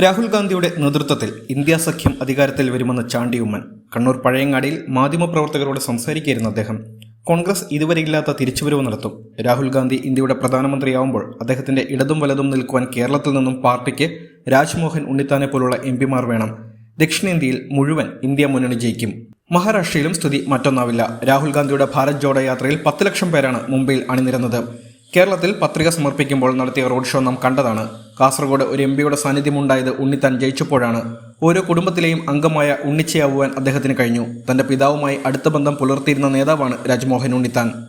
രാഹുൽ ഗാന്ധിയുടെ നേതൃത്വത്തിൽ ഇന്ത്യ സഖ്യം അധികാരത്തിൽ വരുമെന്ന് ചാണ്ടി ഉമ്മൻ കണ്ണൂർ പഴയങ്ങാടിയിൽ മാധ്യമപ്രവർത്തകരോട് സംസാരിക്കുകയായിരുന്നു അദ്ദേഹം. കോൺഗ്രസ് ഇതുവരെയില്ലാത്ത തിരിച്ചുവരവ് നടത്തും. രാഹുൽ ഗാന്ധി ഇന്ത്യയുടെ പ്രധാനമന്ത്രിയാവുമ്പോൾ അദ്ദേഹത്തിന്റെ ഇടതും വലതും നിൽക്കുവാൻ കേരളത്തിൽ നിന്നും പാർട്ടിക്ക് രാജ്മോഹൻ ഉണ്ണിത്താനെ പോലുള്ള എം പിമാർ വേണം. ദക്ഷിണേന്ത്യയിൽ മുഴുവൻ ഇന്ത്യ മുന്നണി ജയിക്കും. മഹാരാഷ്ട്രയിലും സ്ഥിതി മറ്റൊന്നാവില്ല. രാഹുൽ ഗാന്ധിയുടെ ഭാരത് ജോഡോ യാത്രയിൽ പത്ത് ലക്ഷം പേരാണ് മുംബൈയിൽ അണിനിരന്നത്. കേരളത്തിൽ പത്രിക സമർപ്പിക്കുമ്പോൾ നടത്തിയ റോഡ് ഷോ നാം കണ്ടതാണ്. കാസർഗോഡ് ഒരു എം പിയുടെ സാന്നിധ്യമുണ്ടായത് ഉണ്ണിത്താൻ ജയിച്ചപ്പോഴാണ്. ഓരോ കുടുംബത്തിലെയും അംഗമായ ഉണ്ണിച്ചയാവുവാൻ അദ്ദേഹത്തിന് കഴിഞ്ഞു. തന്റെ പിതാവുമായി അടുത്ത ബന്ധം പുലർത്തിയിരുന്ന നേതാവാണ് രാജ്മോഹൻ ഉണ്ണിത്താൻ.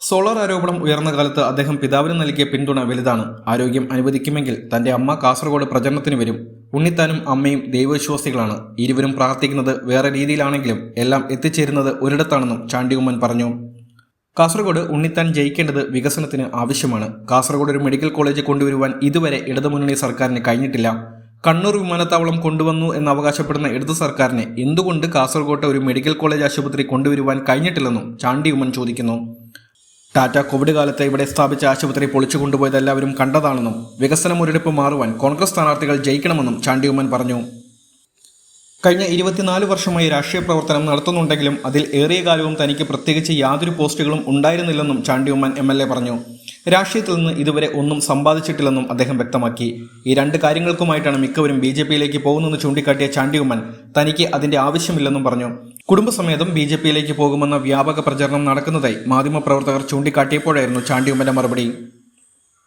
സോളാർ ആരോപണം ഉയർന്ന കാലത്ത് അദ്ദേഹം പിതാവിന് നൽകിയ പിന്തുണ വലുതാണ്. ആരോഗ്യം അനുവദിക്കുമെങ്കിൽ തന്റെ അമ്മ കാസർഗോഡ് പ്രചരണത്തിന് വരും. ഉണ്ണിത്താനും അമ്മയും ദൈവവിശ്വാസികളാണ്. ഇരുവരും പ്രാർത്ഥിക്കുന്നത് വേറെ രീതിയിലാണെങ്കിലും എല്ലാം എത്തിച്ചേരുന്നത് ഒരിടത്താണെന്നും ചാണ്ടിയുമ്മൻ പറഞ്ഞു. കാസർഗോഡ് ഉണ്ണിത്താൻ ജയിക്കേണ്ടത് വികസനത്തിന് ആവശ്യമാണ്. കാസർഗോഡ് ഒരു മെഡിക്കൽ കോളേജ് കൊണ്ടുവരുവാൻ ഇതുവരെ ഇടതുമുന്നണി സർക്കാരിന് കഴിഞ്ഞിട്ടില്ല. കണ്ണൂർ വിമാനത്താവളം കൊണ്ടുവന്നു എന്ന് അവകാശപ്പെടുന്ന ഇടതു സർക്കാരിന് എന്തുകൊണ്ട് കാസർഗോട്ട് ഒരു മെഡിക്കൽ കോളേജ് ആശുപത്രി കൊണ്ടുവരുവാൻ കഴിഞ്ഞിട്ടില്ലെന്നും ചാണ്ടി ഉമ്മൻ ചോദിക്കുന്നു. ടാറ്റ കോവിഡ് കാലത്ത് ഇവിടെ സ്ഥാപിച്ച ആശുപത്രി പൊളിച്ചു കൊണ്ടുപോയത് എല്ലാവരും കണ്ടതാണെന്നും വികസന മുരടിപ്പ് മാറുവാൻ കോൺഗ്രസ് സ്ഥാനാർത്ഥികൾ ജയിക്കണമെന്നും ചാണ്ടി ഉമ്മൻ പറഞ്ഞു. കഴിഞ്ഞ ഇരുപത്തിനാല് വർഷമായി രാഷ്ട്രീയ പ്രവർത്തനം നടത്തുന്നുണ്ടെങ്കിലും അതിൽ ഏറിയ കാലവും തനിക്ക് പ്രത്യേകിച്ച് യാതൊരു പോസ്റ്റുകളും ഉണ്ടായിരുന്നില്ലെന്നും ചാണ്ടിയുമ്മൻ എം എൽ എ പറഞ്ഞു. രാഷ്ട്രീയത്തിൽ നിന്ന് ഇതുവരെ ഒന്നും സമ്പാദിച്ചിട്ടില്ലെന്നും അദ്ദേഹം വ്യക്തമാക്കി. ഈ രണ്ട് കാര്യങ്ങൾക്കുമായിട്ടാണ് മിക്കവരും ബി ജെ പിയിലേക്ക് പോകുന്നതെന്ന് ചൂണ്ടിക്കാട്ടിയ ചാണ്ടിയുമ്മൻ തനിക്ക് അതിന്റെ ആവശ്യമില്ലെന്നും പറഞ്ഞു. കുടുംബസമേതം ബി ജെ പിയിലേക്ക് പോകുമെന്ന വ്യാപക പ്രചരണം നടക്കുന്നതായി മാധ്യമപ്രവർത്തകർ ചൂണ്ടിക്കാട്ടിയപ്പോഴായിരുന്നു ചാണ്ടിയുമ്മന്റെ മറുപടി.